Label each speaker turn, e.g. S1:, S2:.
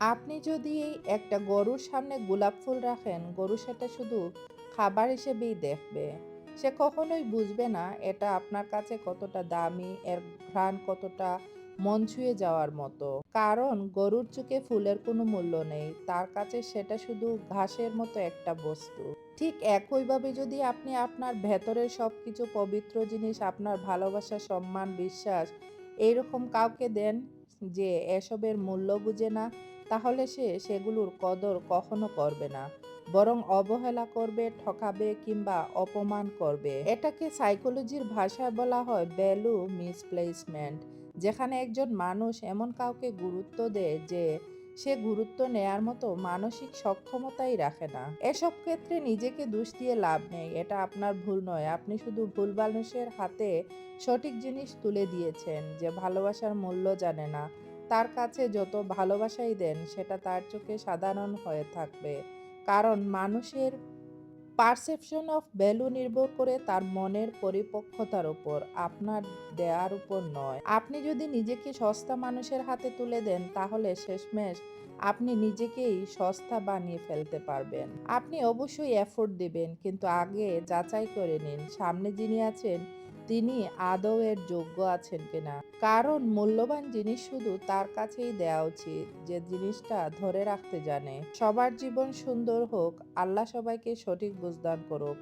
S1: আপনি যদি একটা গরুর সামনে গোলাপ ফুল রাখেন, গরু সেটা শুধু খাবার হিসেবেই দেখবে। সে কখনোই বুঝবে না এটা আপনার কাছে কতটা দামি, এর ঘ্রাণ কতটা মন ছুঁয়ে যাওয়ার মতো। কারণ গরুর চোখে ফুলের কোনো মূল্য নেই। তার কাছে সেটা শুধু ঘাসের মতো একটা বস্তু। ঠিক একইভাবে যদি আপনি আপনার ভেতরের সবকিছু পবিত্র জিনিস, আপনার ভালোবাসা, সম্মান, বিশ্বাস এইরকম কাউকে দেন যে এসবের মূল্য বুঝে না, তাহলে সে সেগুলোর কদর কখনো করবে না। বরং অবহেলা করবে, ঠকাবে কিংবা অপমান করবে। এটাকে সাইকোলজির ভাষায় বলা হয় ভ্যালু মিসপ্লেসমেন্ট। যেখানে একজন মানুষ এমন কাউকে গুরুত্ব দেয় যে সে গুরুত্ব নেয়ার মতো মানসিক সক্ষমতাই রাখে না। এসব ক্ষেত্রে নিজেকে দোষ দিয়ে লাভ নেই। এটা আপনার ভুল নয়। আপনি শুধু ভুল মানুষের হাতে সঠিক জিনিস তুলে দিয়েছেন। যে ভালোবাসার মূল্য জানে না, তার কাছে যত ভালোবাসাই দেন সেটা তার চোখে সাধারণ হয়ে থাকবে। কারণ মানুষের পারসেপশন অফ ভ্যালু নির্ভর করে তার মনের পরিপক্কতার উপর, আপনার দেয়ার উপর নয়। আপনি যদি নিজেকে সস্তা মানুষের হাতে তুলে দেন, তাহলে শেষমেশ আপনি নিজেকেই সস্তা বানিয়ে ফেলতে পারবেন। আপনি অবশ্যই এফোর্ট দিবেন, কিন্তু আগে যাচাই করে নিন সামনে যিনি আছেন তিনি আদৌ এর যোগ্য আছেন কিনা। কারণ মূল্যবান জিনিস শুধু তার কাছেই দেওয়া উচিত যে জিনিসটা ধরে রাখতে জানে। সবার জীবন সুন্দর হোক, আল্লাহ সবাইকে সঠিক বুঝদান করুক।